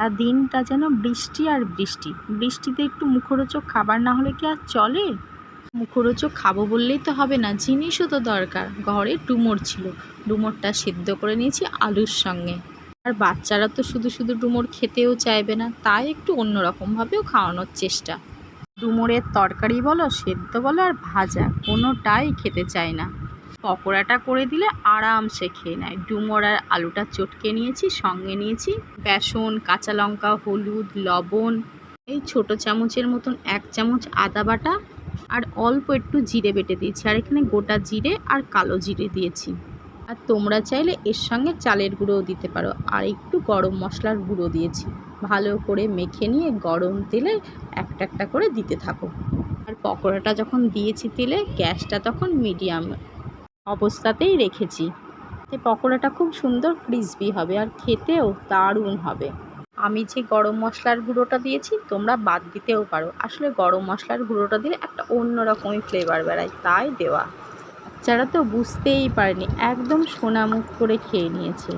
সারা দিনটা যেন বৃষ্টি আর বৃষ্টি। বৃষ্টিতে একটু মুখরোচক খাবার না হলে কি আর চলে? মুখরোচক খাব বললেই তো হবে না, জিনিসও তো দরকার। ঘরে ডুমোর ছিল। ডুমোরটা সিদ্ধ করে নিয়েছি আলুর সঙ্গে। আর বাচ্চারা তো শুধু শুধু ডুমোর খেতেও চাইবে না, তাই একটু অন্যরকমভাবেও খাওয়ানোর চেষ্টা। ডুমোরের তরকারি বলো, সেদ্ধ বলো আর ভাজা, কোনোটাই খেতে চায় না। পকোড়াটা করে দিলে আরামসে খেয়ে নেয়। ডুমুর আর আলুটা চটকে নিয়েছি, সঙ্গে নিয়েছি বেসন, কাঁচা লঙ্কা, হলুদ, লবণ, এই ছোট চামচের মতন এক চামচ আদা বাটা আর অল্প একটু জিরে বেটে দিয়েছি। আর এখানে গোটা জিরে আর কালো জিরে দিয়েছি। আর তোমরা চাইলে এর সঙ্গে চালের গুঁড়োও দিতে পারো। আর একটু গরম মশলার গুঁড়ো দিয়েছি। ভালো করে মেখে নিয়ে গরম তেলে একটা একটা করে দিতে থাকো। আর পকোড়াটা যখন দিয়েছি তেলে, গ্যাসটা তখন মিডিয়াম অবস্থাতেই রেখেছি। পকোড়াটা খুব সুন্দর ক্রিসপি হবে আর খেতেও দারুণ হবে। আমি যে গরম মশলার গুঁড়োটা দিয়েছি, তোমরা বাদ দিতেও পারো। আসলে গরম মশলার গুঁড়োটা দিলে একটা অন্য রকমই ফ্লেভার বেড়ায়, তাই দেওয়া। যারা তো বুঝতেই পারেনি, একদম সোনামুখ করে খেয়ে নিয়েছে।